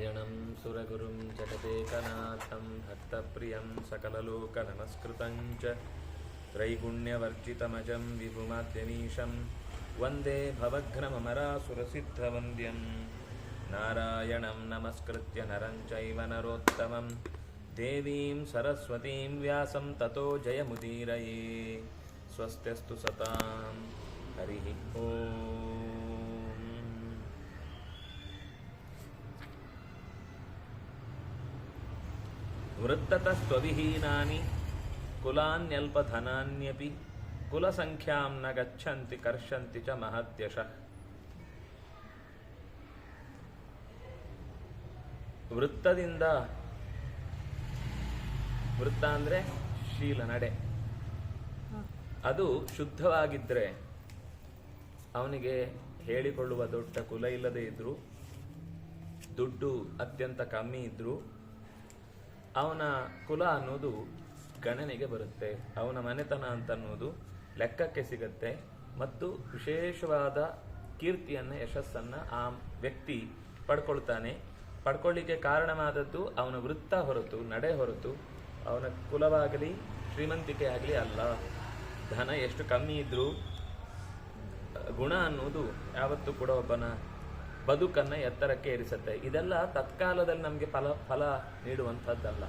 नारायणं सुरगुरुं जगदेकनाथं भक्तप्रियं सकललोकनमस्कृतं च त्रैगुण्यवर्जितमजं विभुमाद्यमीशं वन्दे भवघ्नममरासुरसिद्धवन्द्यं नारायणं नमस्कृत्य नरं चैव नरोत्तमं देवीं सरस्वतीं व्यासं ततो जयमुदीरये स्वस्त्यस्तु सतां हरिः ओम् ವೃತ್ತತಸ್ತ್ವವಿಹೀನಾನಿ ಕುಲಾನ್ಯಲ್ಪಧನಾನ್ಯಪಿ ಕುಲಸಂಖ್ಯಾಂ ನ ಗಚ್ಚಂತಿ ಕರ್ಷಂತಿ ಚ ಮಹತ್ಯಶಃ. ವೃತ್ತದಿಂದ ವೃತ್ತ ಅಂದರೆ ಶೀಲ ನಡೆ. ಅದು ಶುದ್ಧವಾಗಿದ್ರೆ ಅವನಿಗೆ ಹೇಳಿಕೊಳ್ಳುವ ದೊಡ್ಡ ಕುಲ ಇಲ್ಲದೆ ಇದ್ದರೂ ದುಡ್ಡು ಅತ್ಯಂತ ಕಮ್ಮಿ ಇದ್ದರೂ ಅವನ ಕುಲ ಅನ್ನೋದು ಗಣನೆಗೆ ಬರುತ್ತೆ. ಅವನ ಮನೆತನ ಅಂತ ಅನ್ನೋದು ಲೆಕ್ಕಕ್ಕೆ ಸಿಗತ್ತೆ. ಮತ್ತು ವಿಶೇಷವಾದ ಕೀರ್ತಿಯನ್ನ, ಯಶಸ್ಸನ್ನ ಆ ವ್ಯಕ್ತಿ ಪಡ್ಕೊಳ್ತಾನೆ. ಪಡ್ಕೊಳ್ಳಿಕ್ಕೆ ಕಾರಣವಾದದ್ದು ಅವನ ವೃತ್ತ ಹೊರತು, ನಡೆ ಹೊರತು, ಅವನ ಕುಲವಾಗಲಿ, ಶ್ರೀಮಂತಿಕೆ ಆಗಲಿ ಅಲ್ಲ. ಧನ ಎಷ್ಟು ಕಮ್ಮಿ ಇದ್ರೂ, ಗುಣ ಅನ್ನೋದು ಯಾವತ್ತೂ ಕೂಡ ಒಬ್ಬನ ಬದುಕನ್ನ ಎತ್ತರಕ್ಕೆ ಏರಿಸುತ್ತೆ. ಇದೆಲ್ಲ ತತ್ಕಾಲದಲ್ಲಿ ನಮಗೆ ಫಲ ಫಲ ನೀಡುವಂಥದ್ದಲ್ಲ.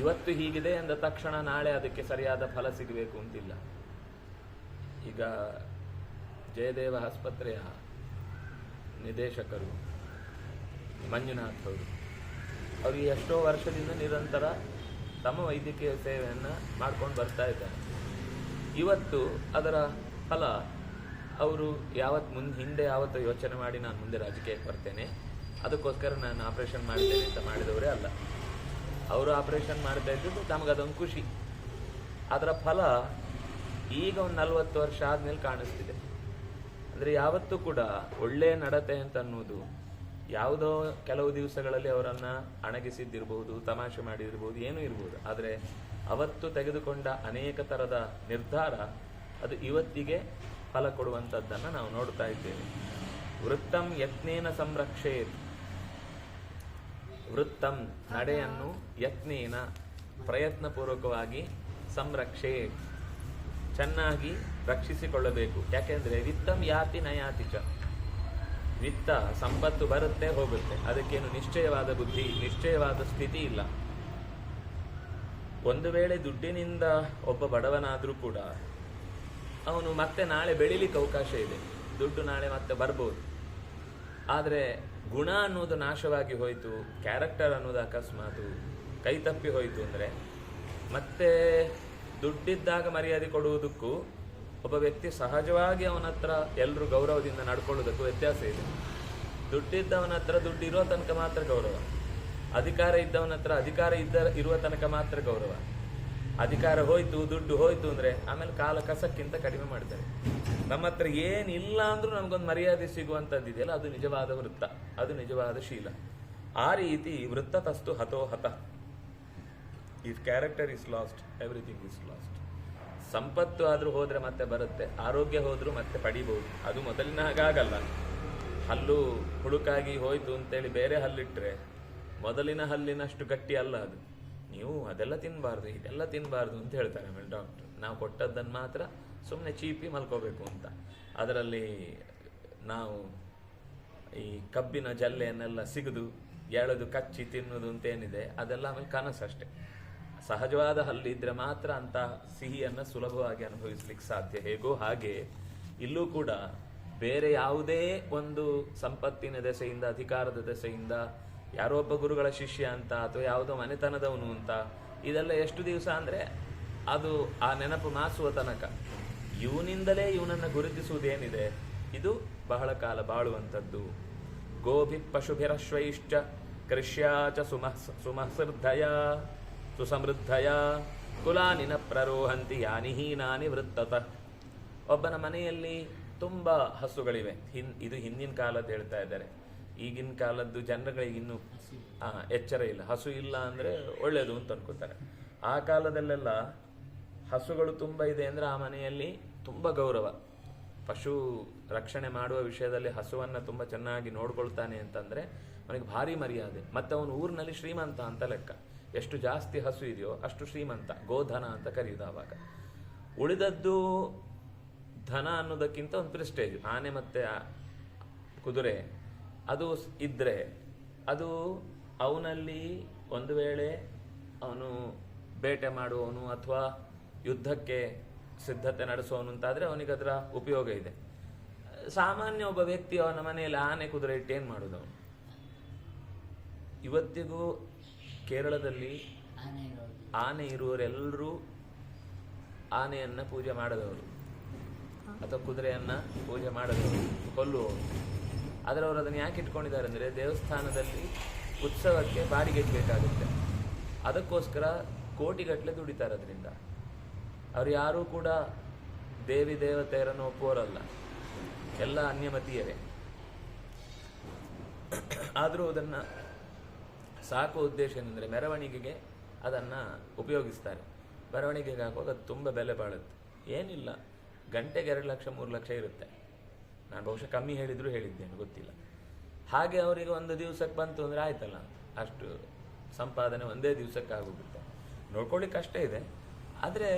ಇವತ್ತು ಹೀಗಿದೆ ಅಂದ ತಕ್ಷಣ ನಾಳೆ ಅದಕ್ಕೆ ಸರಿಯಾದ ಫಲ ಸಿಗಬೇಕು ಅಂತಿಲ್ಲ. ಈಗ ಜಯದೇವ ಆಸ್ಪತ್ರೆಯ ನಿರ್ದೇಶಕರು ಮಂಜುನಾಥ್ ಅವರು ಅವರು ಎಷ್ಟೋ ವರ್ಷದಿಂದ ನಿರಂತರ ತಮ್ಮ ವೈದ್ಯಕೀಯ ಸೇವೆಯನ್ನು ಮಾಡ್ಕೊಂಡು ಬರ್ತಾ ಇದ್ದಾರೆ. ಇವತ್ತು ಅದರ ಫಲ ಅವರು ಯಾವತ್ತು ಮುಂದೆ ಹಿಂದೆ ಯಾವತ್ತು ಯೋಚನೆ ಮಾಡಿ ನಾನು ಮುಂದೆ ರಾಜಕೀಯಕ್ಕೆ ಬರ್ತೇನೆ. ಅದಕ್ಕೋಸ್ಕರ ನಾನು ಆಪರೇಷನ್ ಮಾಡಿದ್ದೇನೆ ಅಂತ ಮಾಡಿದವರೇ ಅಲ್ಲ. ಅವರು ಆಪರೇಷನ್ ಮಾಡ್ತಾ ಇದ್ದು ನಮಗದೊಂದು ಖುಷಿ. ಅದರ ಫಲ ಈಗ ಒಂದು ನಲವತ್ತು ವರ್ಷ ಆದ್ಮೇಲೆ ಕಾಣಿಸ್ತಿದೆ. ಅಂದರೆ ಯಾವತ್ತೂ ಕೂಡ ಒಳ್ಳೆಯ ನಡತೆ ಅಂತ ಅನ್ನೋದು ಯಾವುದೋ ಕೆಲವು ದಿವಸಗಳಲ್ಲಿ ಅವರನ್ನು ಅಣಗಿಸಿದ್ದಿರಬಹುದು ತಮಾಷೆ ಮಾಡಿದಿರ್ಬೋದು ಏನೂ ಇರ್ಬೋದು. ಆದರೆ ಅವತ್ತು ತೆಗೆದುಕೊಂಡ ಅನೇಕ ಥರದ ನಿರ್ಧಾರ ಅದು ಇವತ್ತಿಗೆ ಫಲ ಕೊಡುವಂಥದ್ದನ್ನು ನಾವು ನೋಡ್ತಾ ಇದ್ದೇವೆ. ವೃತ್ತಂ ಯತ್ನೇನ ಸಂರಕ್ಷೇತ್. ವೃತ್ತಂ ನಡೆಯನ್ನು ಯತ್ನೇನ ಪ್ರಯತ್ನಪೂರ್ವಕವಾಗಿ ಸಂರಕ್ಷೆ ಚೆನ್ನಾಗಿ ರಕ್ಷಿಸಿಕೊಳ್ಳಬೇಕು. ಯಾಕೆಂದರೆ ವಿತ್ತಂ ಯಾತಿ ನಯಾತಿ ಚ. ವಿತ್ತ ಸಂಪತ್ತು ಬರುತ್ತೆ, ಹೋಗುತ್ತೆ. ಅದಕ್ಕೇನು ನಿಶ್ಚಯವಾದ ಬುದ್ಧಿ, ನಿಶ್ಚಯವಾದ ಸ್ಥಿತಿ ಇಲ್ಲ. ಒಂದು ವೇಳೆ ದುಡ್ಡಿನಿಂದ ಒಬ್ಬ ಬಡವನಾದರೂ ಕೂಡ ಅವನು ಮತ್ತೆ ನಾಳೆ ಬೆಳಿಲಿಕ್ಕೆ ಅವಕಾಶ ಇದೆ. ದುಡ್ಡು ನಾಳೆ ಮತ್ತೆ ಬರ್ಬೋದು. ಆದರೆ ಗುಣ ಅನ್ನೋದು ನಾಶವಾಗಿ ಹೋಯಿತು ಕ್ಯಾರೆಕ್ಟರ್ ಅನ್ನೋದು ಅಕಸ್ಮಾತು ಕೈ ತಪ್ಪಿ ಹೋಯಿತು ಅಂದರೆ ಮತ್ತೆ ದುಡ್ಡಿದ್ದಾಗ ಮರ್ಯಾದೆ ಕೊಡುವುದಕ್ಕೂ ಒಬ್ಬ ವ್ಯಕ್ತಿ ಸಹಜವಾಗಿ ಅವನ ಹತ್ರ ಎಲ್ಲರೂ ಗೌರವದಿಂದ ನಡ್ಕೊಳ್ಳೋದಕ್ಕೂ ವ್ಯತ್ಯಾಸ ಇದೆ. ದುಡ್ಡಿದ್ದವನ ಹತ್ರ ದುಡ್ಡು ಇರೋ ತನಕ ಮಾತ್ರ ಗೌರವ. ಅಧಿಕಾರ ಇದ್ದವನ ಹತ್ರ ಅಧಿಕಾರ ಇದ್ದ, ಇರುವ ತನಕ ಮಾತ್ರ ಗೌರವ. ಅಧಿಕಾರ ಹೋಯ್ತು, ದುಡ್ಡು ಹೋಯ್ತು ಅಂದ್ರೆ ಆಮೇಲೆ ಕಾಲ ಕಸಕ್ಕಿಂತ ಕಡಿಮೆ ಮಾಡ್ತಾರೆ. ನಮ್ಮ ಹತ್ರ ಏನಿಲ್ಲ ಅಂದ್ರೂ ನಮ್ಗೊಂದು ಮರ್ಯಾದೆ ಸಿಗುವಂಥದ್ದಿದೆಯಲ್ಲ ಅದು ನಿಜವಾದ ವೃತ್ತ, ಅದು ನಿಜವಾದ ಶೀಲ. ಆ ರೀತಿ ವೃತ್ತ ತಸ್ತು ಹತೋ ಹತ. If character is lost everything is lost ಸಂಪತ್ತು ಆದ್ರೂ ಹೋದ್ರೆ ಮತ್ತೆ ಬರುತ್ತೆ, ಆರೋಗ್ಯ ಹೋದ್ರೂ ಮತ್ತೆ ಪಡಿಬಹುದು. ಅದು ಮೊದಲಿನ ಹಾಗಾಗಲ್ಲ ಹಲ್ಲು ಹುಳುಕಾಗಿ ಹೋಯ್ತು ಅಂತೇಳಿ ಬೇರೆ ಹಲ್ಲಿಟ್ರೆ, ಮೊದಲಿನ ಹಲ್ಲಿನಷ್ಟು ಗಟ್ಟಿ ಅಲ್ಲ ಅದು. ನೀವು ಅದೆಲ್ಲ ತಿನ್ನಬಾರ್ದು ಇದೆಲ್ಲ ತಿನ್ನಬಾರ್ದು ಅಂತ ಹೇಳ್ತಾರೆ ಆಮೇಲೆ ಡಾಕ್ಟರ್ ನಾವು ಕೊಟ್ಟದ್ದನ್ನು ಮಾತ್ರ ಸುಮ್ಮನೆ ಚೀಪಿ ಮಲ್ಕೋಬೇಕು ಅಂತ. ಅದರಲ್ಲಿ ನಾವು ಈ ಕಬ್ಬಿನ ಜಲ್ಲೆಯನ್ನೆಲ್ಲ ಸಿಗದು, ಎಳೆದು ಕಚ್ಚಿ ತಿನ್ನೋದು ಅಂತ ಏನಿದೆ, ಅದೆಲ್ಲ ಆಮೇಲೆ ಕನಸು ಅಷ್ಟೆ. ಸಹಜವಾದ ಹಲ್ಲಿದ್ರೆ ಮಾತ್ರ ಅಂತ ಸಿಹಿಯನ್ನು ಸುಲಭವಾಗಿ ಅನುಭವಿಸ್ಲಿಕ್ಕೆ ಸಾಧ್ಯ. ಹೇಗೋ ಹಾಗೆ, ಇಲ್ಲೂ ಕೂಡ ಬೇರೆ ಯಾವುದೇ ಒಂದು ಸಂಪತ್ತಿನ ದೆಸೆಯಿಂದ, ಅಧಿಕಾರದ ದೆಸೆಯಿಂದ ಯಾರೋ ಒಬ್ಬ ಗುರುಗಳ ಶಿಷ್ಯ ಅಂತ ಅಥವಾ ಯಾವುದೋ ಮನೆತನದವನು ಅಂತ, ಇದೆಲ್ಲ ಎಷ್ಟು ದಿವಸ ಅಂದರೆ ಅದು ಆ ನೆನಪು ಮಾಸುವ ತನಕ. ಇವನಿಂದಲೇ ಇವನನ್ನು ಗುರುತಿಸುವುದೇನಿದೆ? ಇದು ಬಹಳ ಕಾಲ ಬಾಳುವಂಥದ್ದು. ಗೋಭಿ ಪಶುಭಿರಶ್ವೈಶ್ಚ ಕೃಷ್ಯಾಚ ಸುಮಃ ಸುಮಸೃದ್ಧಯ ಸುಸಮೃದ್ಧಯ, ಕುಲಾನಿನ ಪ್ರರೋಹಂತಿ ಯಾನಿಹೀನಾನಿ ವೃತ್ತತ. ಒಬ್ಬನ ಮನೆಯಲ್ಲಿ ತುಂಬ ಹಸುಗಳಿವೆ. ಹಿನ್, ಇದು ಹಿಂದಿನ ಕಾಲದ ಹೇಳ್ತಾ ಇದ್ದಾರೆ. ಈಗಿನ ಕಾಲದ್ದು ಜನಗಳಿಗೆ ಇನ್ನು ಆ, ಎಚ್ಚರ ಇಲ್ಲ. ಹಸು ಇಲ್ಲ ಅಂದ್ರೆ ಒಳ್ಳೇದು ಅಂತ ಅನ್ಕೋತಾರೆ. ಆ ಕಾಲದಲ್ಲೆಲ್ಲ ಹಸುಗಳು ತುಂಬ ಇದೆ ಅಂದ್ರೆ ಆ ಮನೆಯಲ್ಲಿ ತುಂಬ ಗೌರವ. ಪಶು ರಕ್ಷಣೆ ಮಾಡುವ ವಿಷಯದಲ್ಲಿ ಹಸುವನ್ನು ತುಂಬ ಚೆನ್ನಾಗಿ ನೋಡ್ಕೊಳ್ತಾನೆ ಅಂತಂದರೆ ಅವನಿಗೆ ಭಾರಿ ಮರ್ಯಾದೆ. ಮತ್ತು ಅವನು ಊರಿನಲ್ಲಿ ಶ್ರೀಮಂತ ಅಂತ ಲೆಕ್ಕ. ಎಷ್ಟು ಜಾಸ್ತಿ ಹಸು ಇದೆಯೋ ಅಷ್ಟು ಶ್ರೀಮಂತ ಗೋಧನ ಅಂತ ಕರೆಯುವುದು ಆವಾಗ. ಉಳಿದದ್ದು ಧನ ಅನ್ನೋದಕ್ಕಿಂತ ಒಂದು ಪ್ರೆಸ್ಟೇಜ್ ಆನೆ ಮತ್ತು ಕುದುರೆ ಅದು ಇದ್ರೆ ಅದು ಅವನಲ್ಲಿ ಒಂದು ವೇಳೆ ಅವನು ಬೇಟೆ ಮಾಡುವವನು ಅಥವಾ ಯುದ್ಧಕ್ಕೆ ಸಿದ್ಧತೆ ನಡೆಸುವವನು ಅಂತಾದರೆ ಅವನಿಗೆ ಅದರ ಉಪಯೋಗ ಇದೆ. ಸಾಮಾನ್ಯ ಒಬ್ಬ ವ್ಯಕ್ತಿ ಅವನ ಮನೆಯಲ್ಲಿ ಆನೆ ಕುದುರೆ ಇಟ್ಟು ಏನು ಮಾಡೋದು ಅವನು ಇವತ್ತಿಗೂ ಕೇರಳದಲ್ಲಿ ಆನೆ ಇರುವವರೆಲ್ಲರೂ ಆನೆಯನ್ನ ಪೂಜೆ ಮಾಡದವರು. ಅಥವಾ ಕುದುರೆಯನ್ನು ಪೂಜೆ ಮಾಡದವರು ಕೊಲ್ಲುವವರು. ಆದರೆ ಅವರು ಅದನ್ನು ಯಾಕೆ ಇಟ್ಕೊಂಡಿದ್ದಾರೆ ಅಂದರೆ ದೇವಸ್ಥಾನದಲ್ಲಿ ಉತ್ಸವಕ್ಕೆ ಬಾಡಿಗೆ ಬೇಕಾಗುತ್ತೆ ಅದಕ್ಕೋಸ್ಕರ ಕೋಟಿಗಟ್ಟಲೆ ದುಡಿತಾರೆ ಅದರಿಂದ ಅವರು ಯಾರೂ ಕೂಡ ದೇವಿ ದೇವತೆಯರನ್ನು ಒಪ್ಪುವರಲ್ಲ ಎಲ್ಲ ಅನ್ಯಮತೀಯರೇ. ಆದರೂ ಅದನ್ನು ಸಾಕೋ ಉದ್ದೇಶ ಏನಂದರೆ ಮೆರವಣಿಗೆಗೆ ಅದನ್ನು ಉಪಯೋಗಿಸ್ತಾರೆ. ಮೆರವಣಿಗೆಗೆ ಹಾಕುವಾಗ ಅದು ತುಂಬ ಬೆಲೆ ಬಾಳುತ್ತೆ. ಏನಿಲ್ಲ, ಗಂಟೆಗೆ ಎರಡು ಲಕ್ಷ, ಮೂರು ಲಕ್ಷ ಇರುತ್ತೆ. ನಾನು ಬಹುಶಃ ಕಮ್ಮಿ ಹೇಳಿದರೂ ಹೇಳಿದ್ದೇನೆ, ಗೊತ್ತಿಲ್ಲ. ಹಾಗೆ ಅವರಿಗೆ ಒಂದು ದಿವಸಕ್ಕೆ ಬಂತು ಅಂದರೆ ಆಯ್ತಲ್ಲ, ಅಷ್ಟು ಸಂಪಾದನೆ ಒಂದೇ ದಿವಸಕ್ಕೆ ಆಗೋಗುತ್ತೆ. ನೋಡ್ಕೊಳ್ಳಿಕ್ಕೆ ಅಷ್ಟೇ ಇದೆ. ಆದರೆ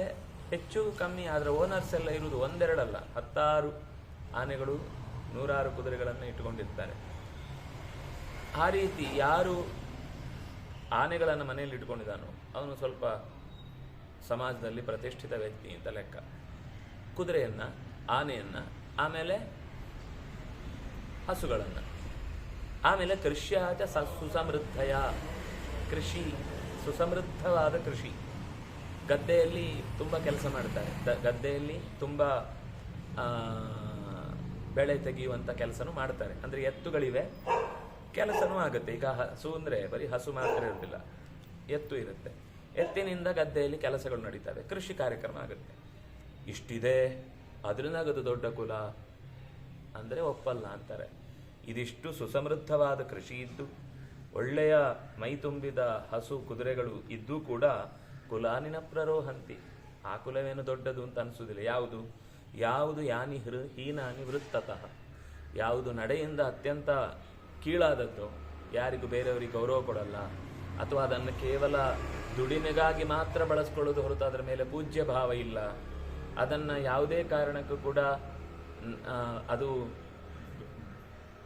ಹೆಚ್ಚು ಕಮ್ಮಿ ಆದರೆ ಓನರ್ಸ್ ಎಲ್ಲ ಇರುವುದು ಒಂದೆರಡಲ್ಲ, ಹತ್ತಾರು ಆನೆಗಳು, ನೂರಾರು ಕುದುರೆಗಳನ್ನು ಇಟ್ಟುಕೊಂಡಿರ್ತಾರೆ. ಆ ರೀತಿ ಯಾರು ಆನೆಗಳನ್ನು ಮನೆಯಲ್ಲಿ ಇಟ್ಕೊಂಡಿದ್ದಾನೋ, ಅವನು ಸ್ವಲ್ಪ ಸಮಾಜದಲ್ಲಿ ಪ್ರತಿಷ್ಠಿತ ವ್ಯಕ್ತಿ ಅಂತ ಲೆಕ್ಕ. ಕುದುರೆಯನ್ನು, ಆನೆಯನ್ನು, ಆಮೇಲೆ ಹಸುಗಳನ್ನು. ಆಮೇಲೆ ಕೃಷ್ಯಾಚ ಸ ಸುಸಮೃದ್ಧಯ. ಕೃಷಿ, ಸುಸಮೃದ್ಧವಾದ ಕೃಷಿ. ಗದ್ದೆಯಲ್ಲಿ ತುಂಬ ಕೆಲಸ ಮಾಡ್ತಾರೆ. ಗದ್ದೆಯಲ್ಲಿ ತುಂಬ ಬೆಳೆ ತೆಗೆಯುವಂಥ ಕೆಲಸನೂ ಮಾಡ್ತಾರೆ. ಅಂದರೆ ಎತ್ತುಗಳಿವೆ, ಕೆಲಸನೂ ಆಗುತ್ತೆ. ಈಗ ಹಸು ಅಂದರೆ ಬರೀ ಹಸು ಮಾತ್ರ ಇರೋದಿಲ್ಲ. ಎತ್ತು ಇರುತ್ತೆ. ಎತ್ತಿನಿಂದ ಗದ್ದೆಯಲ್ಲಿ ಕೆಲಸಗಳು ನಡೀತವೆ. ಕೃಷಿ ಕಾರ್ಯಕ್ರಮ ಆಗುತ್ತೆ. ಇಷ್ಟಿದೆ. ಅದರಿಂದ ಆಗೋದು ದೊಡ್ಡ ಕುಲ. ಅಂದರೆ ಒಪ್ಪಲ್ಲ ಅಂತಾರೆ. ಇದಿಷ್ಟು ಸುಸಮೃದ್ಧವಾದ ಕೃಷಿ ಇದ್ದು, ಒಳ್ಳೆಯ ಮೈ ತುಂಬಿದ ಹಸು ಕುದುರೆಗಳು ಇದ್ದೂ ಕೂಡ ಕುಲಾನಿನ ಪ್ರರೋಹಂತಿ. ಆ ಕುಲವೇನು ದೊಡ್ಡದು ಅಂತ ಅನಿಸುವುದಿಲ್ಲ ಯಾವುದು? ಯಾವುದು ಯಾನಿ ಹೃ, ಹೀನಾನಿ ವೃತ್ತತಃ. ಯಾವುದು ನಡೆಯಿಂದ ಅತ್ಯಂತ ಕೀಳಾದದ್ದು, ಯಾರಿಗೂ ಬೇರೆಯವರಿಗೆ ಗೌರವ ಕೊಡಲ್ಲ, ಅಥವಾ ಅದನ್ನು ಕೇವಲ ದುಡಿಮೆಗಾಗಿ ಮಾತ್ರ ಬಳಸ್ಕೊಳ್ಳೋದು ಹೊರತು ಅದರ ಮೇಲೆ ಪೂಜ್ಯ ಭಾವ ಇಲ್ಲ. ಅದನ್ನು ಯಾವುದೇ ಕಾರಣಕ್ಕೂ ಕೂಡ ಅದು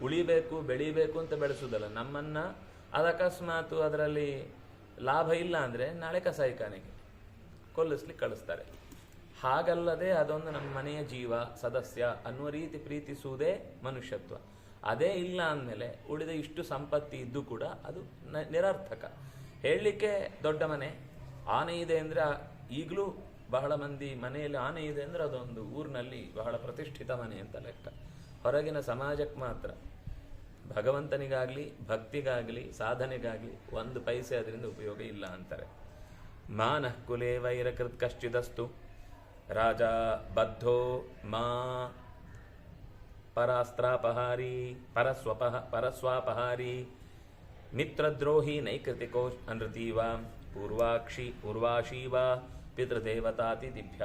ಉಳಿಬೇಕು, ಬೆಳಿಬೇಕು ಅಂತ ಬೆಳೆಸುವುದಲ್ಲ. ನಮ್ಮನ್ನ ಅದು ಅಕಸ್ಮಾತ್ ಅದರಲ್ಲಿ ಲಾಭ ಇಲ್ಲ ಅಂದರೆ ನಾಳೆ ಕಸಾಯಿಖಾನೆಗೆ ಕೊಲ್ಲಿಸ್ಲಿಕ್ಕೆ ಕಳಿಸ್ತಾರೆ. ಹಾಗಲ್ಲದೆ ಅದೊಂದು ನಮ್ಮ ಮನೆಯ ಜೀವ, ಸದಸ್ಯ ಅನ್ನುವ ರೀತಿ ಪ್ರೀತಿಸುವುದೇ ಮನುಷ್ಯತ್ವ. ಅದೇ ಇಲ್ಲ ಅಂದಮೇಲೆ ಉಳಿದ ಇಷ್ಟು ಸಂಪತ್ತಿ ಇದ್ದು ಕೂಡ ಅದು ನಿರರ್ಥಕ. ಹೇಳಲಿಕ್ಕೆ ದೊಡ್ಡ ಮನೆ, ಆನೆ ಇದೆ ಅಂದರೆ ಈಗಲೂ ಬಹಳ ಮಂದಿ ಮನೆಯಲ್ಲಿ ಆನೆ ಇದೆ ಅಂದರೆ ಅದೊಂದು ಊರಿನಲ್ಲಿ ಬಹಳ ಪ್ರತಿಷ್ಠಿತ ಮನೆ ಅಂತ ಲೆಕ್ಕ. ಹೊರಗಿನ ಸಮಾಜಕ್ಕೆ ಮಾತ್ರ. ಭಗವಂತನಿಗಾಗಲಿ, ಭಕ್ತಿಗಾಗಲಿ, ಸಾಧನೆಗಾಗಲಿ ಒಂದು ಪೈಸೆ ಅದರಿಂದ ಉಪಯೋಗ ಇಲ್ಲ ಅಂತಾರೆ. ಮಾನಃ ಕುಲೇ ವೈರಕೃತ್ ಕಶ್ಚಿದಸ್ತು. ರಾಜ ಬದ್ಧೋ ಮಾ ಪರಾಸ್ತ್ರಾಪಹಾರಿ ಪರಸ್ವಪಹ ಪರಸ್ವಾಪಹಾರಿ. ಮಿತ್ರದ್ರೋಹಿ ನೈಕೃತಿಕೋ ಅನೃತೀವ. ಪೂರ್ವಾಕ್ಷಿ, ಪೂರ್ವಾಶೀವ. ಪಿತೃದೇವತಾತಿಥಿಭ್ಯ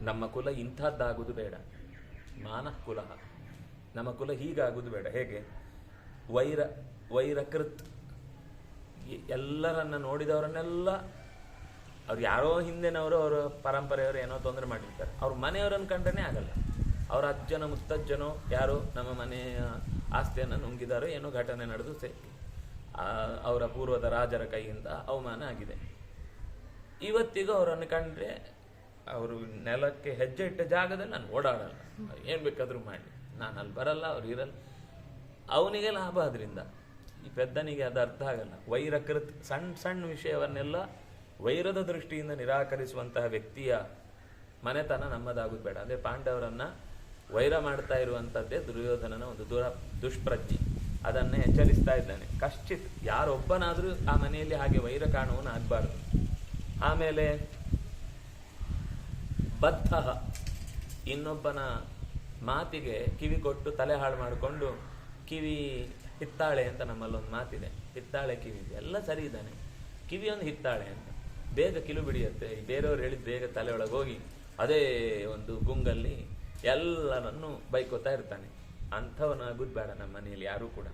ನಮ್ಮ ಕುಲ ಇಂಥದ್ದಾಗುವುದು ಬೇಡ. ಮಾನಃ ಕುಲ. ನಮ್ಮ ಕುಲ ಹೀಗಾಗುವುದು ಬೇಡ. ಹೇಗೆ? ವೈರ, ವೈರಕೃತ್. ಎಲ್ಲರನ್ನ ನೋಡಿದವರನ್ನೆಲ್ಲ ಅವ್ರು ಯಾರೋ ಹಿಂದೆನವರು, ಅವರ ಪರಂಪರೆಯವರು ಏನೋ ತೊಂದರೆ ಮಾಡಿರ್ತಾರೆ. ಅವ್ರ ಮನೆಯವರನ್ನು ಕಂಡನೇ ಆಗಲ್ಲ. ಅವರ ಅಜ್ಜನ, ಮುತ್ತಜ್ಜನೋ ಯಾರೋ ನಮ್ಮ ಮನೆಯ ಆಸ್ತಿಯನ್ನು ನುಂಗಿದಾರೋ ಏನೋ ಘಟನೆ ನಡೆದು ಸೇರಿ ಅವರ ಪೂರ್ವದ ರಾಜರ ಕೈಯಿಂದ ಅವಮಾನ ಆಗಿದೆ. ಇವತ್ತಿಗೂ ಅವರನ್ನು ಕಂಡ್ರೆ ಅವರು ನೆಲಕ್ಕೆ ಹೆಜ್ಜೆ ಇಟ್ಟ ಜಾಗದಲ್ಲಿ ನಾನು ಓಡಾಡಲ್ಲ. ಏನು ಬೇಕಾದರೂ ಮಾಡಿ. ನಾನು ಅಲ್ಲಿ ಬರಲ್ಲ, ಅವ್ರು ಇರಲ್ಲ. ಅವನಿಗೆ ಲಾಭ ಅದರಿಂದ ಈ ಪೆದ್ದನಿಗೆ ಅದು ಅರ್ಥ ಆಗಲ್ಲ. ವೈರಕೃತ್ ಸಣ್ಣ ಸಣ್ಣ ವಿಷಯವನ್ನೆಲ್ಲ ವೈರದ ದೃಷ್ಟಿಯಿಂದ ನಿರಾಕರಿಸುವಂತಹ ವ್ಯಕ್ತಿಯ ಮನೆತನ ನಮ್ಮದಾಗೋದು ಬೇಡ ಅದೇ ಪಾಂಡವರನ್ನು ವೈರ ಮಾಡ್ತಾ ಇರುವಂಥದ್ದೇ ದುರ್ಯೋಧನನ ಒಂದು ದುರ, ದುಷ್ಪ್ರಜ್ಞೆ. ಅದನ್ನೇ ಎಚ್ಚರಿಸ್ತಾ ಇದ್ದಾನೆ. ಕಶ್ಚಿತ್, ಯಾರೊಬ್ಬನಾದರೂ ಆ ಮನೆಯಲ್ಲಿ ಹಾಗೆ ವೈರ ಕಾಣುವನು ಆಗಬಾರ್ದು ಆಮೇಲೆ ಬದ್ಧ ಇನ್ನೊಬ್ಬನ ಮಾತಿಗೆ ಕಿವಿ ಕೊಟ್ಟು ತಲೆ ಹಾಳು ಮಾಡಿಕೊಂಡು ಕಿವಿ ಹಿತ್ತಾಳೆ ಅಂತ ನಮ್ಮಲ್ಲೊಂದು ಮಾತಿದೆ. ಹಿತ್ತಾಳೆ ಕಿವಿ ಎಲ್ಲ ಸರಿ ಇದ್ದಾನೆ. ಕಿವಿಯೊಂದು ಹಿತ್ತಾಳೆ ಅಂತ. ಬೇಗ ಕಿಲು ಬಿಡಿಯುತ್ತೆ. ಬೇರೆಯವರು ಹೇಳಿದ್ ಬೇಗ ತಲೆ ಹೋಗಿ ಅದೇ ಒಂದು ಗುಂಗಲ್ಲಿ ಎಲ್ಲರನ್ನು ಬೈಕೋತಾ ಇರ್ತಾನೆ. ಅಂಥವನಾಗುದು ಬೇಡ ನಮ್ಮ ಮನೆಯಲ್ಲಿ ಯಾರೂ ಕೂಡ.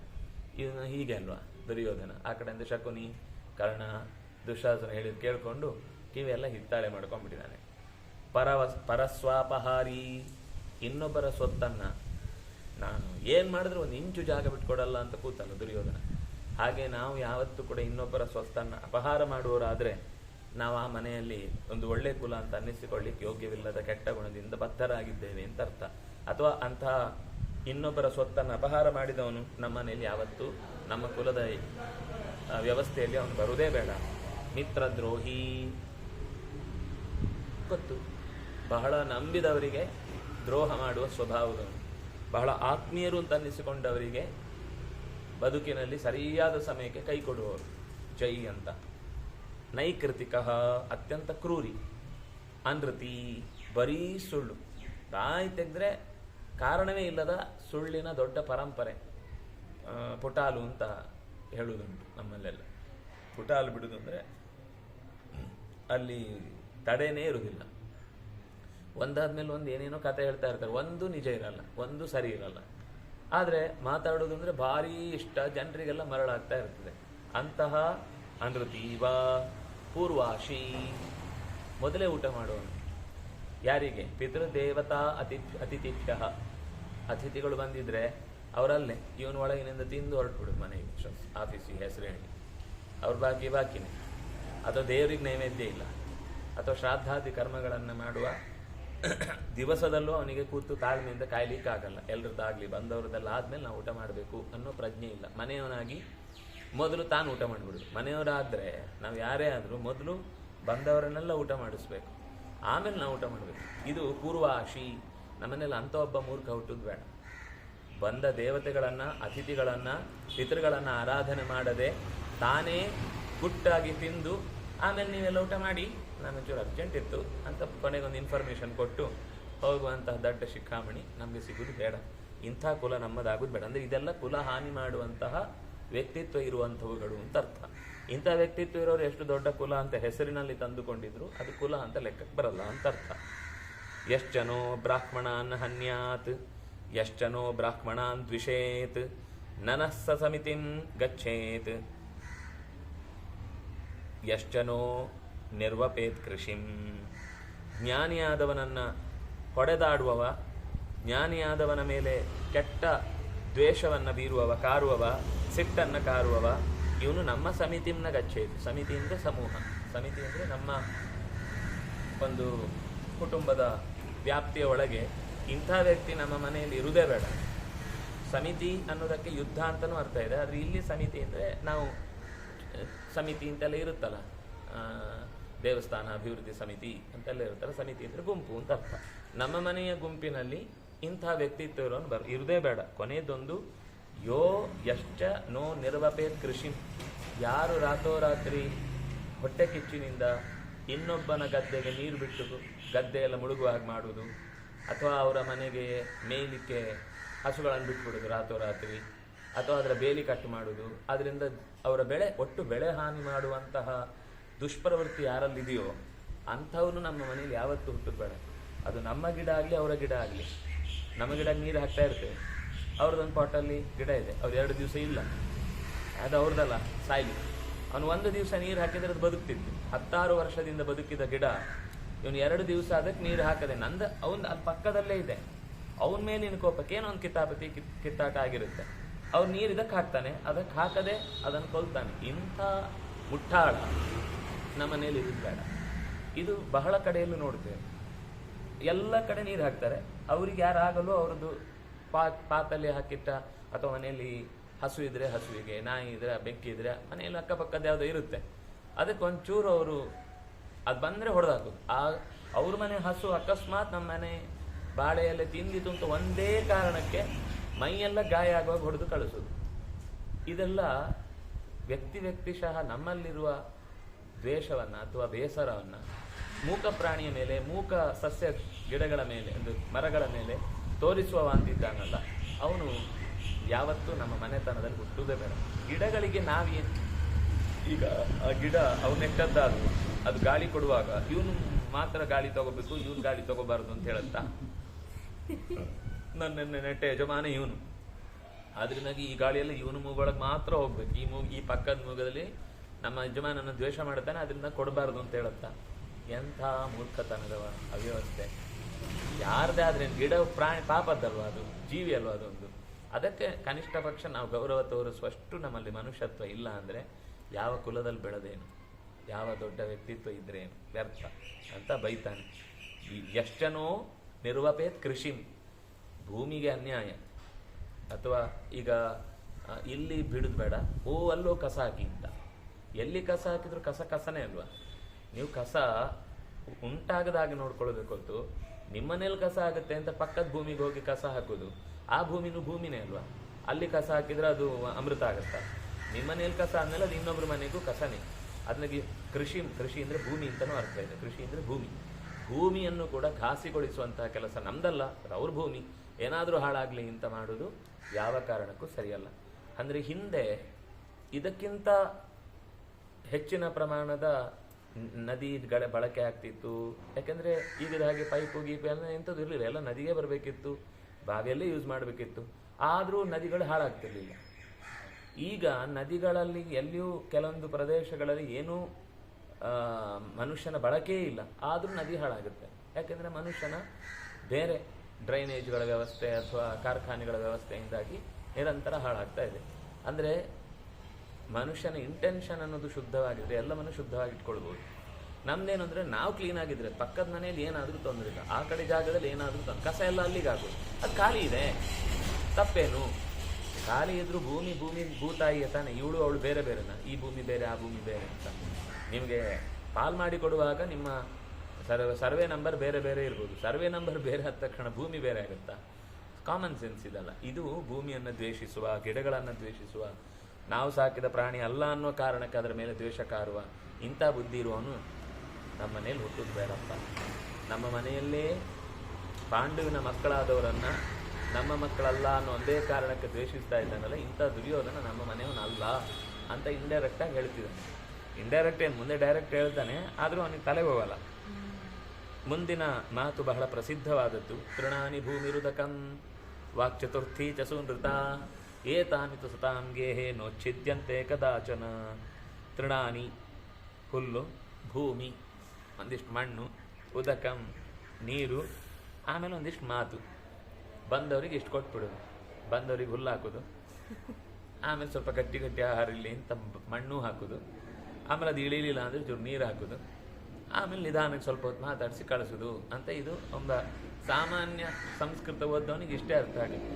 ಇವನು ಹೀಗೆ ಅಲ್ವಾ? ದುರ್ಯೋಧನ. ಆ ಕಡೆಯಿಂದ ಶಕುನಿ, ಕರ್ಣ ದುಶಾಸನ ಹೇಳಿದ್ ಕೇಳ್ಕೊಂಡು ಕಿವಿಯೆಲ್ಲ ಹಿತ್ತಾಳೆ ಮಾಡ್ಕೊಂಡ್ಬಿಟ್ಟಿದ್ದಾನೆ. ಪರವ ಪರಸ್ವಾಪಹಾರಿ ಇನ್ನೊಬ್ಬರ ಸೊತ್ತನ್ನ ನಾನು ಏನ್ ಮಾಡಿದ್ರು ಒಂದು ಇಂಚು ಜಾಗ ಬಿಟ್ಕೊಡಲ್ಲ ಅಂತ ಕೂತಲ್ಲ ದುರ್ಯೋಧನ. ಹಾಗೆ ನಾವು ಯಾವತ್ತೂ ಕೂಡ ಇನ್ನೊಬ್ಬರ ಸ್ವತ್ತನ್ನ ಅಪಹಾರ ಮಾಡುವವರಾದ್ರೆ ನಾವು ಆ ಮನೆಯಲ್ಲಿ ಒಂದು ಒಳ್ಳೆ ಕುಲ ಅಂತ ಅನ್ನಿಸಿಕೊಳ್ಳಿಕ್ಕೆ ಯೋಗ್ಯವಿಲ್ಲದ ಕೆಟ್ಟ ಗುಣದಿಂದ ಬದ್ಧರಾಗಿದ್ದೇವೆ ಅಂತ ಅರ್ಥ. ಅಥವಾ ಅಂತಹ ಇನ್ನೊಬ್ಬರ ಸ್ವತ್ತನ್ನು ಅಪಹಾರ ಮಾಡಿದವನು ನಮ್ಮ ಮನೆಯಲ್ಲಿ ಯಾವತ್ತೂ ನಮ್ಮ ಕುಲದ ವ್ಯವಸ್ಥೆಯಲ್ಲಿ ಅವನು ಬರುವುದೇ ಬೇಡ. ಮಿತ್ರದ್ರೋಹಿ ಗೊತ್ತು. ಬಹಳ ನಂಬಿದವರಿಗೆ ದ್ರೋಹ ಮಾಡುವ ಸ್ವಭಾವದವನು ಬಹಳ ಆತ್ಮೀಯರು ಅಂತ ಅನ್ನಿಸಿಕೊಂಡವರಿಗೆ ಬದುಕಿನಲ್ಲಿ ಸರಿಯಾದ ಸಮಯಕ್ಕೆ ಕೈ ಕೊಡುವವರು. ಜೈ ಅಂತ. ನೈಕೃತಿಕ ಅತ್ಯಂತ ಕ್ರೂರಿ. ಅನೃತಿ, ಬರೀ ಸುಳ್ಳು. ಬಾಯಿ ತೆಗೆದ್ರೆ ಕಾರಣವೇ ಇಲ್ಲದ ಸುಳ್ಳಿನ ದೊಡ್ಡ ಪರಂಪರೆ. ಪುಟಾಲು ಅಂತ ಹೇಳುವುದುಂಟು ನಮ್ಮಲ್ಲೆಲ್ಲ. ಪುಟಾಲು ಬಿಡುದು ಅಂದರೆ ಅಲ್ಲಿ ತಡೆನೇ ಇರುವುದಿಲ್ಲ. ಒಂದಾದ್ಮೇಲೆ ಒಂದು ಏನೇನೋ ಕತೆ ಹೇಳ್ತಾ ಇರ್ತಾರೆ. ಒಂದು ನಿಜ ಇರಲ್ಲ, ಒಂದು ಸರಿ ಇರಲ್ಲ. ಆದರೆ ಮಾತಾಡೋದು ಅಂದರೆ ಭಾರಿ ಇಷ್ಟ, ಜನರಿಗೆಲ್ಲ ಮರಳಾಗ್ತಾ ಇರ್ತದೆ. ಅಂತಹ ಅನೃತೀವ, ಪೂರ್ವಾಶಿ, ಮೊದಲೇ ಊಟ ಮಾಡೋನು ಯಾರಿಗೆ? ಪಿತೃದೇವತಾ ಅತಿ, ಅತಿಥಿಭ್ಯ. ಅತಿಥಿಗಳು ಬಂದಿದ್ರೆ ಅವರಲ್ಲೇ. ಇವನ ಒಳಗಿನಿಂದ ತಿಂದು ಹೊರಟ್ಬಿಡುದು ಮನೆಗೆ. ಆಫೀಸಿಗೆ, ಹೆಸರು ಹೇಳಿ. ಅವ್ರ ಬಾಕಿ ಬಾಕಿನೇ. ಅಥವಾ ದೇವರಿಗೆ ನೈವೇದ್ಯ ಇಲ್ಲ. ಅಥವಾ ಶ್ರಾದ್ದಾದಿ ಕರ್ಮಗಳನ್ನು ಮಾಡುವ ದಿವಸದಲ್ಲೂ ಅವನಿಗೆ ಕೂತು ತಾಳ್ಮೆಯಿಂದ ಕಾಯ್ಲಿಕ್ಕೆ ಆಗಲ್ಲ. ಎಲ್ರದ್ದಾಗ್ಲಿ ಬಂದವರದೆಲ್ಲ ಆದಮೇಲೆ ನಾವು ಊಟ ಮಾಡಬೇಕು ಅನ್ನೋ ಪ್ರಜ್ಞೆ ಇಲ್ಲ. ಮನೆಯವನಾಗಿ ಮೊದಲು ತಾನು ಊಟ ಮಾಡಿಬಿಡುದು. ಮನೆಯವರಾದರೆ ನಾವು ಯಾರೇ ಆದರೂ ಮೊದಲು ಬಂದವರನ್ನೆಲ್ಲ ಊಟ ಮಾಡಿಸ್ಬೇಕು. ಆಮೇಲೆ ನಾವು ಊಟ ಮಾಡಬೇಕು. ಇದು ಪೂರ್ವಾಶಿ. ನಮ್ಮನೆಲ್ಲ ಅಂಥ ಒಬ್ಬ ಮೂರ್ಖ ಹುಟ್ಟುದು ಬೇಡ. ಬಂದ ದೇವತೆಗಳನ್ನು, ಅತಿಥಿಗಳನ್ನು, ಪಿತೃಗಳನ್ನು ಆರಾಧನೆ ಮಾಡದೆ ತಾನೇ ಗುಟ್ಟಾಗಿ ತಿಂದು, ಆಮೇಲೆ ನೀವೆಲ್ಲ ಊಟ ಮಾಡಿ, ನಾನು ಒಂಚೂರು ಅರ್ಜೆಂಟ್ ಇತ್ತು ಅಂತ ಕೊನೆಗೊಂದು ಇನ್ಫಾರ್ಮೇಶನ್ ಕೊಟ್ಟು ಹೋಗುವಂತಹ ದೊಡ್ಡ ಶಿಖಾಮಣಿ ನಮಗೆ ಸಿಗುದು ಬೇಡ. ಇಂಥ ಕುಲ ನಮ್ಮದಾಗುದು ಬೇಡ. ಅಂದ್ರೆ ಇದೆಲ್ಲ ಕುಲ ಹಾನಿ ಮಾಡುವಂತಹ ವ್ಯಕ್ತಿತ್ವ ಇರುವಂಥವುಗಳು ಅಂತ ಅರ್ಥ. ಇಂಥ ವ್ಯಕ್ತಿತ್ವ ಇರೋರು ಎಷ್ಟು ದೊಡ್ಡ ಕುಲ ಅಂತ ಹೆಸರಿನಲ್ಲಿ ತಂದುಕೊಂಡಿದ್ರು, ಅದು ಕುಲ ಅಂತ ಲೆಕ್ಕಕ್ಕೆ ಬರಲ್ಲ ಅಂತ ಅರ್ಥ. ಯಶ್ಚನೋ ಬ್ರಾಹ್ಮಣಾನ್ ಹನ್ಯಾತ್ ಯಶ್ಚನೋ ಬ್ರಾಹ್ಮಣಾನ್ ದ್ವಿಷೇತ್, ನನಸ್ಸ ಸಮಿತಿಂ ಗಚ್ಚೇತ್ ಯಶ್ಚನೋ ನಿರ್ವಪೇತ್ ಕೃಷಿಂ. ಜ್ಞಾನಿಯಾದವನನ್ನು ಹೊಡೆದಾಡುವವ, ಜ್ಞಾನಿಯಾದವನ ಮೇಲೆ ಕೆಟ್ಟ ದ್ವೇಷವನ್ನು ಬೀರುವವ, ಕಾರುವವ, ಸಿಟ್ಟನ್ನು ಕಾರುವವ, ಇವನು ನಮ್ಮ ಸಮಿತಿಂನ ಗಚ್ಚೇತು ಸಮಿತಿ ಅಂದರೆ ಸಮೂಹ. ಸಮಿತಿ ಅಂದರೆ ನಮ್ಮ ಒಂದು ಕುಟುಂಬದ ವ್ಯಾಪ್ತಿಯ ಒಳಗೆ ಇಂಥ ವ್ಯಕ್ತಿ ನಮ್ಮ ಮನೆಯಲ್ಲಿ ಇರುವುದೇ ಬೇಡ. ಸಮಿತಿ ಅನ್ನೋದಕ್ಕೆ ಯುದ್ಧ ಅಂತಲೂ ಅರ್ಥ ಇದೆ. ಆದರೆ ಇಲ್ಲಿ ಸಮಿತಿ ಅಂದರೆ ನಾವು ಸಮಿತಿ ಅಂತೆಲ್ಲ ಇರುತ್ತಲ್ಲ? ದೇವಸ್ಥಾನ ಅಭಿವೃದ್ಧಿ ಸಮಿತಿ ಅಂತೆಲ್ಲ ಇರುತ್ತಲ್ಲ, ಸಮಿತಿ ಅಂದರೆ ಗುಂಪು ಅಂತ ಅರ್ಥ. ನಮ್ಮ ಮನೆಯ ಗುಂಪಿನಲ್ಲಿ ಇಂಥ ವ್ಯಕ್ತಿತ್ವ ಇರೋನು ಬರ್ ಇರುವುದೇ ಬೇಡ. ಕೊನೆಯದೊಂದು ಯೋ ಯಶ್ಚ ನೋ ನಿರ್ವಪೇತ್ ಕೃಷಿ. ಯಾರು ರಾತ್ರೋರಾತ್ರಿ ಹೊಟ್ಟೆ ಕಿಚ್ಚಿನಿಂದ ಇನ್ನೊಬ್ಬನ ಗದ್ದೆಗೆ ನೀರು ಬಿಟ್ಟು ಗದ್ದೆ ಮುಳುಗುವ ಹಾಗೆ ಮಾಡುವುದು, ಅಥವಾ ಅವರ ಮನೆಗೆ ಮೇಲಿಕ್ಕೆ ಹಸುಗಳನ್ನು ಬಿಟ್ಬಿಡೋದು ರಾತ್ರೋರಾತ್ರಿ ಅಥವಾ ಅದರ ಬೇಲಿ ಕಟ್ ಮಾಡುವುದು, ಅದರಿಂದ ಅವರ ಬೆಳೆ, ಒಟ್ಟು ಬೆಳೆ ಹಾನಿ ಮಾಡುವಂತಹ ದುಷ್ಪ್ರವೃತ್ತಿ ಯಾರಲ್ಲಿದೆಯೋ ಅಂಥವನು ನಮ್ಮ ಮನೆಯಲ್ಲಿ ಯಾವತ್ತು ಬೇಡ ಅದು ನಮ್ಮ ಗಿಡ ಆಗಲಿ, ಅವರ ಗಿಡ ಆಗಲಿ. ನಮ್ಮ ಗಿಡ ನೀರು ಹಾಕ್ತಾ ಇರ್ತೇವೆ. ಅವ್ರದ್ದೊಂದು ಪಾಟಲ್ಲಿ ಗಿಡ ಇದೆ. ಅವ್ರು ಎರಡು ದಿವಸ ಇಲ್ಲ. ಅದು ಅವ್ರದ್ದಲ್ಲ, ಸಾಯ್ಲಿ. ಅವನು ಒಂದು ದಿವಸ ನೀರು ಹಾಕಿದರೆ ಅದು ಬದುಕ್ತಿತ್ತು. ಹತ್ತಾರು ವರ್ಷದಿಂದ ಬದುಕಿದ ಗಿಡ, ಇವನು ಎರಡು ದಿವಸ ಅದಕ್ಕೆ ನೀರು ಹಾಕದೆ, ನಂದು ಅವನು ಅಲ್ಲಿ ಪಕ್ಕದಲ್ಲೇ ಇದೆ. ಅವನ ಮೇಲಿನ ಕೋಪಕ್ಕೆ ಏನೋ ಒಂದು ಕಿತ್ತಾಪತಿ ಕಿತ್- ಕಿತ್ತಾಟ ಆಗಿರುತ್ತೆ. ಅವ್ರು ನೀರು ಇದಕ್ಕೆ ಹಾಕ್ತಾನೆ ಅದಕ್ಕೆ ಹಾಕದೆ ಅದನ್ನು ಕೊಲ್ತಾನೆ. ಇಂಥ ಮುಟ್ಟಾಳ ನಮ್ಮನೇಲಿ ಇರೋದು ಬೇಡ ಇದು ಬಹಳ ಕಡೆಯಲ್ಲೂ ನೋಡ್ತೇವೆ. ಎಲ್ಲ ಕಡೆ ನೀರು ಹಾಕ್ತಾರೆ. ಅವ್ರಿಗೆ ಯಾರಾಗಲು ಅವ್ರದ್ದು ಪಾ ಪಾತಲ್ಲಿ ಹಾಕಿಟ್ಟ ಅಥವಾ ಮನೆಯಲ್ಲಿ ಹಸು ಇದ್ರೆ ಹಸುವಿಗೆ, ನಾಯಿ ಇದ್ರೆ ಬೆಕ್ಕಿ ಇದ್ರೆ ಮನೆಯಲ್ಲಿ ಅಕ್ಕಪಕ್ಕದ ಯಾವುದೋ ಇರುತ್ತೆ. ಅದಕ್ಕೆ ಒಂಚೂರು ಅವರು ಅದು ಬಂದರೆ ಹೊಡೆದಾಕೋದು. ಆ ಅವ್ರ ಮನೆ ಹಸು ಅಕಸ್ಮಾತ್ ನಮ್ಮ ಮನೆ ಬಾಳೆಯಲ್ಲೇ ತಿಂದಿತ್ತು ತಿಂದಿತು ಅಂತ ಒಂದೇ ಕಾರಣಕ್ಕೆ ಮೈಯೆಲ್ಲ ಗಾಯ ಆಗುವಾಗ ಹೊಡೆದು ಕಳಿಸೋದು. ಇದೆಲ್ಲ ವ್ಯಕ್ತಿ ವ್ಯಕ್ತಿಶಃ ನಮ್ಮಲ್ಲಿರುವ ದ್ವೇಷವನ್ನು ಅಥವಾ ಬೇಸರವನ್ನು ಮೂಕ ಪ್ರಾಣಿಯ ಮೇಲೆ, ಮೂಕ ಸಸ್ಯ ಗಿಡಗಳ ಮೇಲೆ, ಒಂದು ಮರಗಳ ಮೇಲೆ ತೋರಿಸುವ ಅಂತಿದ್ದಾನಲ್ಲ ಅವನು ಯಾವತ್ತೂ ನಮ್ಮ ಮನೆತನದಲ್ಲಿ ಹುಟ್ಟುವುದೇ ಬೇಡ. ಗಿಡಗಳಿಗೆ ನಾವೇನು? ಈಗ ಆ ಗಿಡ ಅವು ನೆಟ್ಟದ್ದಾದ್ರು ಅದು ಗಾಳಿ ಕೊಡುವಾಗ, ಇವನು ಮಾತ್ರ ಗಾಳಿ ತಗೋಬೇಕು, ಇವನು ಗಾಳಿ ತಗೋಬಾರ್ದು ಅಂತ ಹೇಳುತ್ತಾ? ನನ್ನ ನೆಟ್ಟ ಯಜಮಾನ ಇವನು. ಆದ್ರಿಂದಾಗಿ ಈ ಗಾಳಿಯಲ್ಲಿ ಇವನು ಮೂಗೊಳಗೆ ಮಾತ್ರ ಹೋಗ್ಬೇಕು. ಈ ಮೂಗು ಈ ಪಕ್ಕದ ಮೂಗದಲ್ಲಿ ನಮ್ಮ ಯಜಮಾನನ ದ್ವೇಷ ಮಾಡ್ತಾನೆ ಅದರಿಂದ ಕೊಡಬಾರ್ದು ಅಂತ ಹೇಳುತ್ತಾ. ಎಂಥ ಮೂರ್ಖತನದ ಅವ್ಯವಸ್ಥೆ. ಯಾರದೇ ಆದ್ರೆ ಗಿಡ ಪ್ರಾಣಿ ಪಾಪದ್ದಲ್ವಾ ಅದು? ಜೀವಿ ಅಲ್ವಾ ಅದೊಂದು ಅದಕ್ಕೆ ಕನಿಷ್ಠ ಪಕ್ಷ ನಾವು ಗೌರವ ತೋರಿಸುವಷ್ಟು ನಮ್ಮಲ್ಲಿ ಮನುಷ್ಯತ್ವ ಇಲ್ಲ ಅಂದ್ರೆ ಯಾವ ಕುಲದಲ್ಲಿ ಬೆಳೆದೇನು? ಯಾವ ದೊಡ್ಡ ವ್ಯಕ್ತಿತ್ವ ಇದ್ರೇನು? ವ್ಯರ್ಥ ಅಂತ ಬೈತಾನೆ. ಎಷ್ಟನೋ ನಿರ್ವಪೇತ್ ಕೃಷಿ. ಭೂಮಿಗೆ ಅನ್ಯಾಯ. ಅಥವಾ ಈಗ ಇಲ್ಲಿ ಬಿಡುದು ಬೇಡ. ಓ, ಅಲ್ಲೋ ಕಸ ಹಾಕಿ ಅಂತ. ಎಲ್ಲಿ ಕಸ ಹಾಕಿದ್ರು ಕಸ ಕಸನೇ ಅಲ್ವಾ? ನೀವು ಕಸ ಉಂಟಾಗದಾಗೆ ನೋಡ್ಕೊಳ್ಬೇಕು ನಿಮ್ಮನೇಲಿ ಕಸ ಆಗುತ್ತೆ ಅಂತ ಪಕ್ಕದ ಭೂಮಿಗೆ ಹೋಗಿ ಕಸ ಹಾಕೋದು. ಆ ಭೂಮಿನೂ ಭೂಮಿನೇ ಅಲ್ವಾ? ಅಲ್ಲಿ ಕಸ ಹಾಕಿದ್ರೆ ಅದು ಅಮೃತ ಆಗುತ್ತಾ? ನಿಮ್ಮನೇಲಿ ಕಸ ಆದ್ಮೇಲೆ ಅದು ಇನ್ನೊಬ್ರ ಮನೆಗೂ ಕಸನೇ. ಅದಕ್ಕೆ ಕೃಷಿ ಕೃಷಿ ಅಂದ್ರೆ ಭೂಮಿ ಅಂತಲೂ ಅರ್ಥ ಇದೆ. ಕೃಷಿ ಅಂದ್ರೆ ಭೂಮಿ. ಭೂಮಿಯನ್ನು ಕೂಡ ಘಾಸಿಗೊಳಿಸುವಂತಹ ಕೆಲಸ ನಮ್ದಲ್ಲ, ಅವ್ರ ಭೂಮಿ. ಏನಾದರೂ ಹಾಳಾಗಲಿ ಅಂತ ಮಾಡೋದು ಯಾವ ಕಾರಣಕ್ಕೂ ಸರಿಯಲ್ಲ. ಅಂದರೆ ಹಿಂದೆ ಇದಕ್ಕಿಂತ ಹೆಚ್ಚಿನ ಪ್ರಮಾಣದ ನದಿ ನದಿಗಳ ಬಳಕೆ ಆಗ್ತಿತ್ತು. ಯಾಕೆಂದರೆ ಈಗಿದ ಹಾಗೆ ಪೈಪು ಗೀಪು ಎಲ್ಲ ಎಂಥದ್ದು ಇರಲಿಲ್ಲ. ಎಲ್ಲ ನದಿಗೆ ಬರಬೇಕಿತ್ತು. ಬಾವಿಯಲ್ಲೇ ಯೂಸ್ ಮಾಡಬೇಕಿತ್ತು. ಆದರೂ ನದಿಗಳು ಹಾಳಾಗ್ತಿರ್ಲಿಲ್ಲ. ಈಗ ನದಿಗಳಲ್ಲಿ ಎಲ್ಲಿಯೂ ಕೆಲವೊಂದು ಪ್ರದೇಶಗಳಲ್ಲಿ ಏನೂ ಮನುಷ್ಯನ ಬಳಕೆಯೇ ಇಲ್ಲ. ಆದರೂ ನದಿ ಹಾಳಾಗುತ್ತೆ. ಯಾಕೆಂದರೆ ಮನುಷ್ಯನ ಬೇರೆ ಡ್ರೈನೇಜ್ಗಳ ವ್ಯವಸ್ಥೆ ಅಥವಾ ಕಾರ್ಖಾನೆಗಳ ವ್ಯವಸ್ಥೆಯಿಂದಾಗಿ ನಿರಂತರ ಹಾಳಾಗ್ತಾ ಇದೆ. ಅಂದರೆ ಮನುಷ್ಯನ ಇಂಟೆನ್ಷನ್ ಅನ್ನೋದು ಶುದ್ಧವಾಗಿದ್ರೆ ಎಲ್ಲವನ್ನು ಶುದ್ಧವಾಗಿ ಇಟ್ಕೊಳ್ಬಹುದು ನಮ್ದೇನು ಅಂದರೆ ನಾವು ಕ್ಲೀನ್ ಆಗಿದ್ರೆ ಪಕ್ಕದ ಮನೆಯಲ್ಲಿ ಏನಾದರೂ ತೊಂದರೆ ಇಲ್ಲ. ಆ ಕಡೆ ಜಾಗದಲ್ಲಿ ಏನಾದರೂ ತೊಂದರೆ ಕಸ ಎಲ್ಲ ಅಲ್ಲಿಗಾಗೋದು ಅದು ಖಾಲಿ ಇದೆ. ತಪ್ಪೇನು? ಖಾಲಿ ಇದ್ರೂ ಭೂಮಿ ಭೂಮಿ, ಭೂತಾಯಿಯ ತಾನೆ. ಇವಳು ಅವಳು ಬೇರೆ ಬೇರೆನಾ? ಈ ಭೂಮಿ ಬೇರೆ, ಆ ಭೂಮಿ ಬೇರೆ ಅಂತ. ನಿಮಗೆ ಪಾಲ್ ಮಾಡಿ ಕೊಡುವಾಗ ನಿಮ್ಮ ಸರ್ವೆ ಸರ್ವೆ ನಂಬರ್ ಬೇರೆ ಬೇರೆ ಇರ್ಬೋದು. ಸರ್ವೆ ನಂಬರ್ ಬೇರೆ ಆದ ತಕ್ಷಣ ಭೂಮಿ ಬೇರೆ ಆಗುತ್ತಾ? ಕಾಮನ್ ಸೆನ್ಸ್ ಇದಲ್ಲ. ಇದು ಭೂಮಿಯನ್ನು ದ್ವೇಷಿಸುವ, ಗಿಡಗಳನ್ನು ದ್ವೇಷಿಸುವ, ನಾವು ಸಾಕಿದ ಪ್ರಾಣಿ ಅಲ್ಲ ಅನ್ನೋ ಕಾರಣಕ್ಕೆ ಅದರ ಮೇಲೆ ದ್ವೇಷ ಕಾರುವ ಇಂಥ ಬುದ್ಧಿ ಇರುವವನು ನಮ್ಮ ಮನೇಲಿ ಹುಟ್ಟುದು ಬೇಡಪ್ಪ. ನಮ್ಮ ಮನೆಯಲ್ಲೇ ಪಾಂಡುವಿನ ಮಕ್ಕಳಾದವರನ್ನು ನಮ್ಮ ಮಕ್ಕಳಲ್ಲ ಅನ್ನೋ ಒಂದೇ ಕಾರಣಕ್ಕೆ ದ್ವೇಷಿಸ್ತಾ ಇದ್ದಾನಲ್ಲ, ಇಂಥ ದುರ್ಯೋಧನ ನಮ್ಮ ಮನೆಯವನಲ್ಲ ಅಂತ ಇಂಡೈರೆಕ್ಟಾಗಿ ಹೇಳ್ತಿದ್ದಾನೆ. ಇಂಡೈರೆಕ್ಟ್ ಏನು, ಮುಂದೆ ಡೈರೆಕ್ಟ್ ಹೇಳ್ತಾನೆ, ಆದರೂ ಅವನಿಗೆ ತಲೆ ಹೋಗಲ್ಲ. ಮುಂದಿನ ಮಾತು ಬಹಳ ಪ್ರಸಿದ್ಧವಾದದ್ದು. ತೃಣಾನಿ ಭೂಮಿರುದಕಂ, ವಾಕ್ಚತುರ್ಥಿ ಚಸುನೃತ ಸುನೃತ ಏತಾನಿ ತು ಸತಾಂ ಗೇಹೇ ನೋಚ್ಛಿದ್ಯಂತೆ ಕದಾಚನ. ತೃಣಾನಿ, ಹುಲ್ಲು, ಭೂಮಿ, ಒಂದಿಷ್ಟು ಮಣ್ಣು, ಉದಕಂ, ನೀರು, ಆಮೇಲೆ ಒಂದಿಷ್ಟು ಮಾತು. ಬಂದವರಿಗೆ ಇಷ್ಟು ಕೊಟ್ಬಿಡೋದು. ಬಂದವರಿಗೆ ಹುಲ್ಲು ಹಾಕೋದು. ಆಮೇಲೆ ಸ್ವಲ್ಪ ಗಟ್ಟಿ ಗಟ್ಟಿ ಆಹಾರ ಇಲ್ಲಿ ಅಂತ ಮಣ್ಣು ಹಾಕೋದು. ಆಮೇಲೆ ಅದು ಇಳಿಲಿಲ್ಲ ಅಂದರೆ ಚೂರು ನೀರು ಹಾಕೋದು. ಆಮೇಲೆ ನಿಧಾನಕ್ಕೆ ಸ್ವಲ್ಪ ಹೊತ್ತು ಮಾತಾಡಿಸಿ ಕಳಿಸೋದು ಅಂತ ಇದು ಒಂದು ಸಾಮಾನ್ಯ ಸಂಸ್ಕೃತ ಓದ್ದವನಿಗೆ ಇಷ್ಟೇ ಅರ್ಥ ಆಗುತ್ತೆ.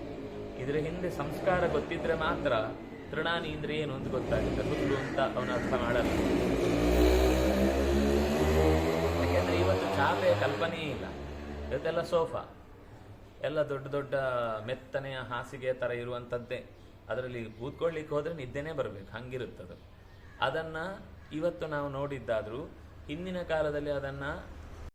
ಇದರ ಹಿಂದೆ ಸಂಸ್ಕಾರ ಗೊತ್ತಿದ್ರೆ ಮಾತ್ರ ತೃಣಾನಿ ಅಂದ್ರೆ ಏನು ಅಂತ ಗೊತ್ತಾಗುತ್ತೆ. ಹುಲ್ಲು ಅಂತ ಅವನ ಅರ್ಥ ಮಾಡಲ್ಲ. ಯಾಕೆಂದ್ರೆ ಇವತ್ತು ಚಾಪೆಯ ಕಲ್ಪನೆಯೇ ಇಲ್ಲ. ಇವತ್ತೆಲ್ಲ ಸೋಫಾ. ಎಲ್ಲ ದೊಡ್ಡ ದೊಡ್ಡ ಮೆತ್ತನೆಯ ಹಾಸಿಗೆ ಥರ ಇರುವಂಥದ್ದೇ ಅದರಲ್ಲಿ ಕೂತ್ಕೊಳ್ಳಿಕ್ಕೆ ಹೋದರೆ ನಿದ್ದೆನೇ ಬರಬೇಕು. ಹಂಗಿರುತ್ತದು. ಅದನ್ನು ಇವತ್ತು ನಾವು ನೋಡಿದ್ದಾದ್ರೂ ಹಿಂದಿನ ಕಾಲದಲ್ಲಿ ಅದನ್ನ